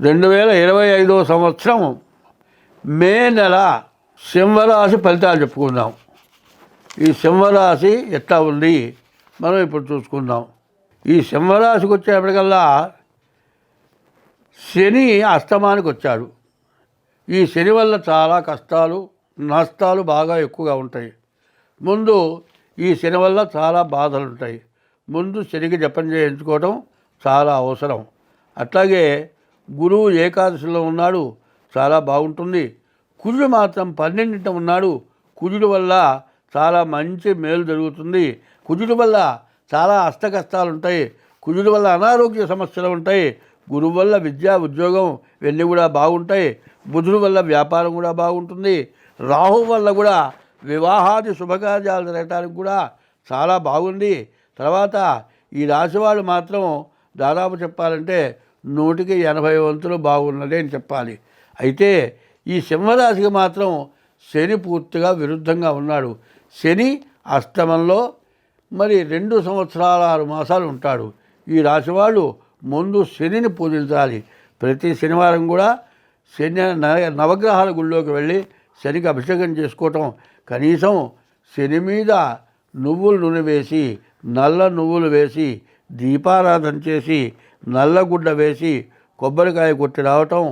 రెండు వేల ఇరవై ఐదో సంవత్సరం మే నెల సింహరాశి ఫలితాలు చెప్పుకుందాం. ఈ సింహరాశి ఎట్లా ఉంది? మనం ఇప్పుడు చూసుకుందాం. ఈ సింహరాశికి వచ్చేప్పటికల్లా శని అస్తమానికి వచ్చాడు. ఈ శని వల్ల చాలా కష్టాలు నష్టాలు బాగా ఎక్కువగా ఉంటాయి. ముందు ఈ శని వల్ల చాలా బాధలు ఉంటాయి. ముందు శనికి జపం చేయించుకోవడం చాలా అవసరం. అట్లాగే గురువు ఏకాదశిలో ఉన్నాడు. చాలా బాగుంటుంది. కుజుడు మాత్రం పన్నెండింట ఉన్నాడు. కుజుడు వల్ల చాలా మంచి మేలు జరుగుతుంది. కుజుడు వల్ల చాలా అష్టకష్టాలు ఉంటాయి కుజుడు వల్ల అనారోగ్య సమస్యలు ఉంటాయి. గురువు వల్ల విద్యా ఉద్యోగం ఇవన్నీ కూడా బాగుంటాయి. బుధుడు వల్ల వ్యాపారం కూడా బాగుంటుంది. రాహు వల్ల కూడా వివాహాది శుభకార్యాలు జరగటానికి కూడా చాలా బాగుంది. తర్వాత ఈ రాశి వాళ్ళు మాత్రం దాదాపు చెప్పాలంటే నూటికి ఎనభై వంతులు బాగున్నది అని చెప్పాలి. అయితే ఈ సింహరాశికి మాత్రం శని పూర్తిగా విరుద్ధంగా ఉన్నాడు. శని అష్టమంలో మరి రెండు సంవత్సరాల ఆరు మాసాలు ఉంటాడు. ఈ రాశి వాళ్ళు ముందు శనిని పూజించాలి. ప్రతి శనివారం కూడా శని న- నవగ్రహాల గుళ్ళోకి వెళ్ళి శనికి అభిషేకం చేసుకోవటం. కనీసం శని మీద నువ్వులు నూనె వేసి నల్ల నువ్వులు వేసి దీపారాధన చేసి నల్లగుడ్డ వేసి కొబ్బరికాయ కొట్టి రావటం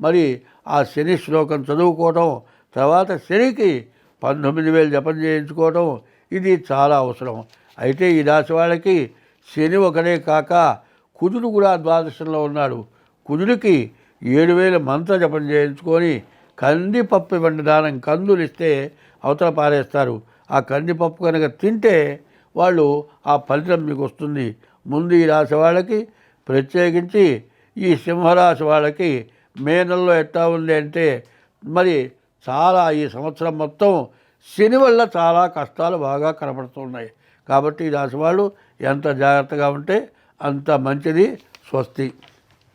మరి ఆ శని శ్లోకం చదువుకోవటం తర్వాత శనికి పంతొమ్మిది వేలు జపం చేయించుకోవటం ఇది చాలా అవసరం. అయితే ఈ రాశి వాళ్ళకి శని ఒకడే కాక కుజుడు కూడా ద్వాదశంలో ఉన్నాడు. కుజుడికి ఏడు వేల మంత్ర జపం చేయించుకొని కందిపప్పు ఇవ్వండి దానం కందులు ఇస్తే అవతల పారేస్తారు. ఆ కందిపప్పు కనుక తింటే వాళ్ళు ఆ ఫలితం మీకు వస్తుంది. ముందు ఈ రాశి వాళ్ళకి ప్రత్యేకించి ఈ సింహరాశి వాళ్ళకి మే నెలలో ఎట్లా ఉంది అంటే మరి చాలా ఈ సంవత్సరం మొత్తం శని వల్ల చాలా కష్టాలు బాగా కనపడుతున్నాయి కాబట్టి ఈ రాశి వాళ్ళు ఎంత జాగ్రత్తగా ఉంటే అంత మంచిది స్వస్తి.